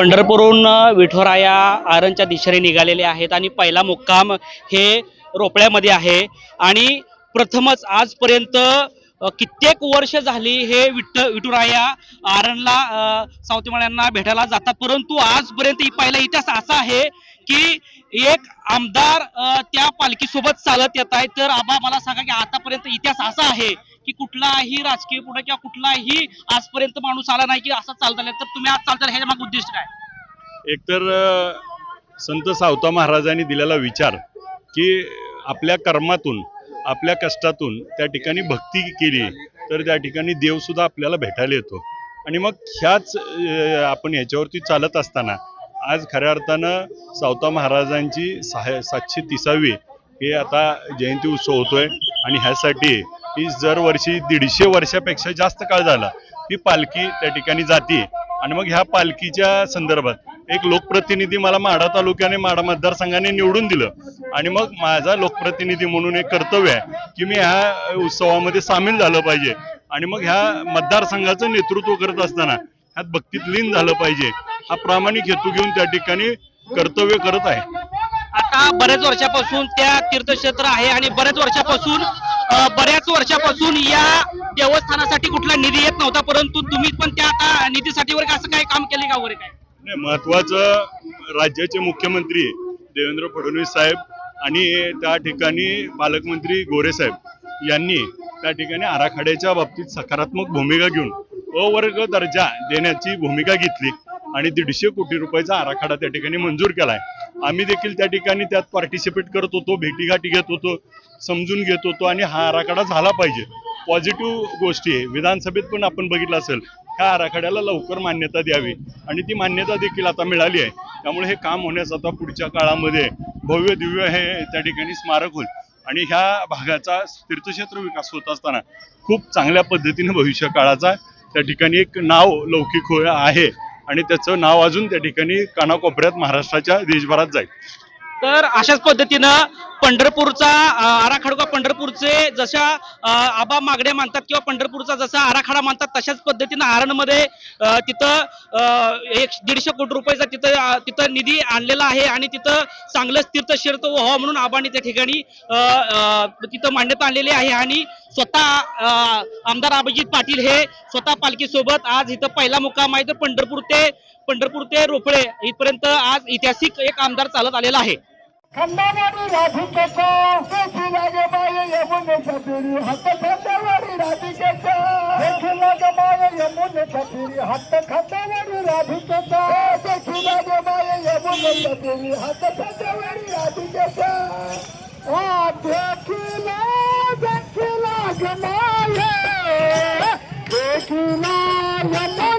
पंढरपूरहून विठोराया आरणच्या दिशेने निघालेले आहेत आणि पहिला मुक्काम हे रोपळ्यामध्ये आहे. आणि प्रथमच आजपर्यंत कित्येक वर्ष झाली हे विठ्ठ विठुराया आरणला सावतीमाळ्यांना सावतेमाळ्यांना भेटायला जातात. परंतु आजपर्यंत पहिला इतिहास असा आहे की एक आमदार त्या पालखीसोबत चालत येत आहे तर आबा मला सांगा की आतापर्यंत इतिहास असा आहे की कुठलाही राजकीय पुढे किंवा कुठलाही आजपर्यंत माणूस आला नाही की असा चालत आला तर तुम्ही आज चालता ह्याच्या मागे उद्दिष्ट काय? एकतर संत सावता महाराजांनी दिलेला विचार की आपल्या कर्मातून आपल्या कष्टातून त्या ठिकाणी भक्ती केली तर त्या ठिकाणी देवसुद्धा आपल्याला भेटायला येतो. आणि मग ह्याच आपण याच्यावरती चालत असताना आज खऱ्या अर्थानं सावता महाराजांची सहा सातशे तिसावी हे आता जयंती उत्सव होतोय. आणि ह्यासाठी ही दरवर्षी दीडशे वर्षापेक्षा जास्त काळ झाला. ही पालखी त्या ठिकाणी जाते. आणि मग ह्या पालखीच्या संदर्भात एक लोकप्रतिनिधी मला माढा तालुक्याने माढा मतदारसंघाने निवडून दिलं. आणि मग माझा लोकप्रतिनिधी म्हणून एक कर्तव्य आहे की मी ह्या उत्सवामध्ये सामील झालं पाहिजे. आणि मग ह्या मतदारसंघाचं नेतृत्व करत असताना ह्यात भक्तीत लीन झालं पाहिजे. हा प्रामाणिक हेतू घेऊन त्या ठिकाणी कर्तव्य करत आहे. बऱ्याच वर्षापासून त्या तीर्थक्षेत्र आहे आणि बऱ्याच वर्षापासून बऱ्याच वर्षापासून या देवस्थानासाठी कुठला निधी येत नव्हता परंतु तुम्ही पण त्या आता निधीसाठी वगैरे असं काय काम केले का वगैरे काय? नाही महत्वाचं राज्याचे मुख्यमंत्री देवेंद्र फडणवीस साहेब आणि त्या ठिकाणी पालकमंत्री गोरे साहेब यांनी त्या ठिकाणी आराखड्याच्या बाबतीत सकारात्मक भूमिका घेऊन अवर्ग दर्जा देण्याची भूमिका घेतली. आणि दीडशे कोटी रुपयाचा आराखडा त्या ठिकाणी मंजूर केला आहे आम्ही देखील त्या ठिकाणी त्यात पार्टिसिपेट करत होतो भेटीगाठी घेत होतो समजून घेत होतो आणि हा आराखडा झाला पाहिजे. पॉझिटिव्ह गोष्टी आहे. विधानसभेत पण आपण बघितलं असेल ह्या आराखड्याला लवकर मान्यता द्यावी आणि ती मान्यता देखील आता मिळाली आहे. त्यामुळे हे काम होण्यास आता पुढच्या काळामध्ये भव्य दिव्य हे त्या ठिकाणी स्मारक होईल आणि ह्या भागाचा तीर्थक्षेत्र विकास होत असताना खूप चांगल्या पद्धतीने भविष्य काळाचा त्या ठिकाणी एक नाव लौकिक हो आहे. आणि त्याचं नाव अजून त्या ठिकाणी कानाकोपऱ्यात महाराष्ट्राच्या देशभरात जाईल. तर अशाच पद्धतीनं पंढरपूरचा अ, आराखडा पंढरपूरचे जशा आबा मागण्या मानतात किंवा पंढरपूरचा जसा आराखडा मानतात तशाच पद्धतीनं आरणमध्ये तिथं एक दीडशे कोटी रुपयाचा तिथं तिथं निधी आणलेला आहे आणि तिथं चांगलंच तीर्थक्षेत्र व्हावं म्हणून आबांनी त्या ठिकाणी तिथं मांडण्यात आणलेली आहे आणि स्वतः आमदार अभिजित पाटील हे स्वतः पालखीसोबत आज इथं पहिला मुक्काम आहे. तर पंढरपूर ते पंढरपूर ते रोपळे इथपर्यंत आज ऐतिहासिक एक आमदार चालत आलेला आहे. राधिकेचा Yamale, Yamale,